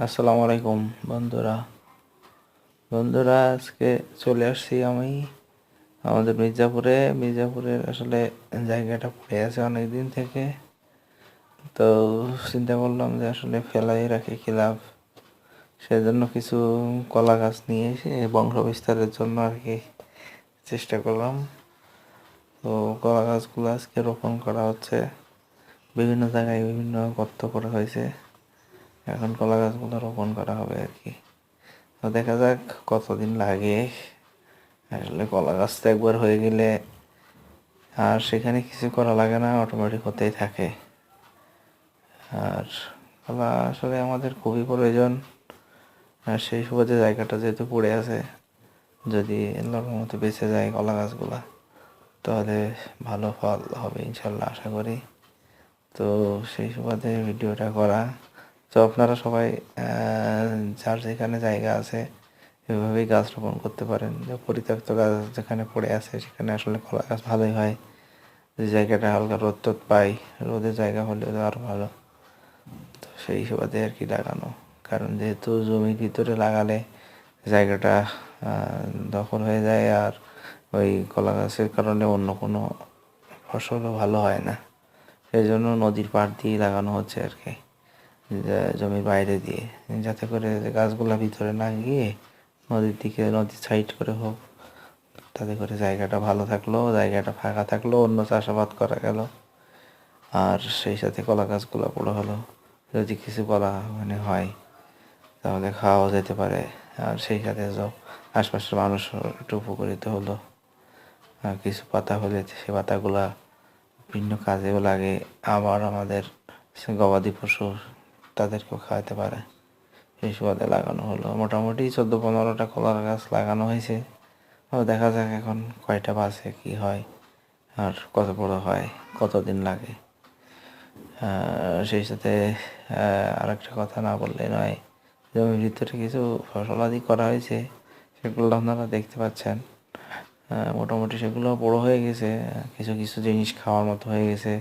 আসসালামু আলাইকুম, বন্ধুরা। বন্ধুরা, আজকে চলে আসছি আমি আমাদের মির্জাপুরে। মির্জাপুরের আসলে জায়গাটা পড়ে আছে অনেক দিন থেকে। তো চিন্তা করলাম যে আসলে ফেলাই রাখি কি লাভ? সেজন্য কিছু কলা গাছ নিয়ে এসে বংশ বিস্তারের জন্য আর কি চেষ্টা করলাম। তো কলা গাছগুলো আজকে রোপণ করা হচ্ছে। বিভিন্ন জায়গায় বিভিন্ন গর্ত করা হয়েছে। এখন কলা গাছগুলো রোপণ করা হবে আর কি। তো দেখা যাক কতদিন লাগে। আসলে কলা গাছ তো একবার হয়ে গেলে আর সেখানে কিছু করা লাগে না অটোমেটিক হতেই থাকে। আর কলা আসলে আমাদের খুবই প্রয়োজন। আর সেই সুবাদে জায়গাটা যেহেতু পড়ে আছে, যদি এরকম মতো বেঁচে যায় কলা গাছগুলা, তাহলে ভালো ফল হবে ইনশাল্লাহ, আশা করি। তো সেই সুবাদে ভিডিওটা করা। তো আপনারা সবাই যার যেখানে জায়গা আছে, এভাবেই গাছ রোপণ করতে পারেন। যে পরিত্যক্ত গাছ যেখানে পড়ে আছে, সেখানে আসলে কলা গাছ ভালোই হয়। যে জায়গাটা হালকা রোদ টোদ পাই, রোদের জায়গা হলে তো আরও ভালো। তো সেই সুবাদে আর কি লাগানো। কারণ যেহেতু জমির ভিতরে লাগালে জায়গাটা দখল হয়ে যায় আর ওই কলা গাছের কারণে অন্য কোনো ফসলও ভালো হয় না। সেই জন্য নদীর পাড় দিয়ে লাগানো হচ্ছে আর কি। জমির বাইরে দিয়ে, যাতে করে গাছগুলা ভিতরে না গিয়ে নদীর দিকে নদীর সাইড করে হোক। তাতে করে জায়গাটা ভালো থাকল, জায়গাটা ফাঁকা থাকল, অন্য চাষাবাদ করা গেল। আর সেই সাথে কলা গাছগুলো বড় হলো। যদি কিছু কলা মানে হয়, তাহলে খাওয়াও যেতে পারে। আর সেই সাথে আশপাশের মানুষ একটু উপকৃত হলো। আর কিছু পাতা হলে সে পাতাগুলা ভিন্ন কাজেও লাগে। আবার আমাদের গবাদি পশু তাদেরকেও খাওয়াতে পারে। সেই সুবাদে লাগানো হলো। মোটামুটি চোদ্দ পনেরোটা কলার গাছ লাগানো হয়েছে। দেখা যাক এখন কয়টা বাসে কি হয় আর কত বড় হয় কতদিন লাগে। সেই সাথে আহ, আরেকটা কথা না বললে নয় জমির ভিতরে কিছু ফসলাদি করা হয়েছে সেগুলো আপনারা দেখতে পাচ্ছেন। মোটামুটি সেগুলো বড় হয়ে গেছে কিছু কিছু জিনিস খাওয়ার মতো হয়ে গেছে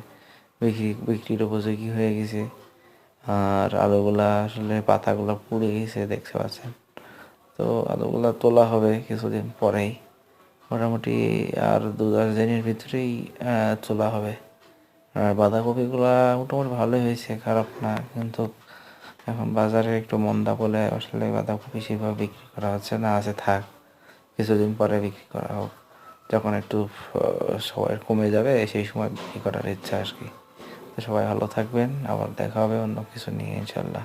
বিক্রি বিক্রির উপযোগী হয়ে গেছে। আর আলুগুলা আসলে পাতাগুলো পুড়ে গেছে, দেখতে পাচ্ছেন। তো আলুগুলা তোলা হবে কিছুদিন পরেই। মোটামুটি আর দু দশ দিনের ভিতরেই তোলা হবে। আর বাঁধাকপিগুলা মোটামুটি ভালোই হয়েছে, খারাপ না। কিন্তু এখন বাজারে একটু মন্দা বলে আসলে বাঁধাকপি সেভাবে বিক্রি করা হচ্ছে না। আছে, থাক, কিছুদিন পরে বিক্রি করা হোক। যখন একটু সবাই কমে যাবে, সেই সময় বিক্রি করার ইচ্ছা আর কি। সবাই ভালো থাকবেন আবার দেখা হবে অন্য কিছু নিয়ে ইনশাল্লাহ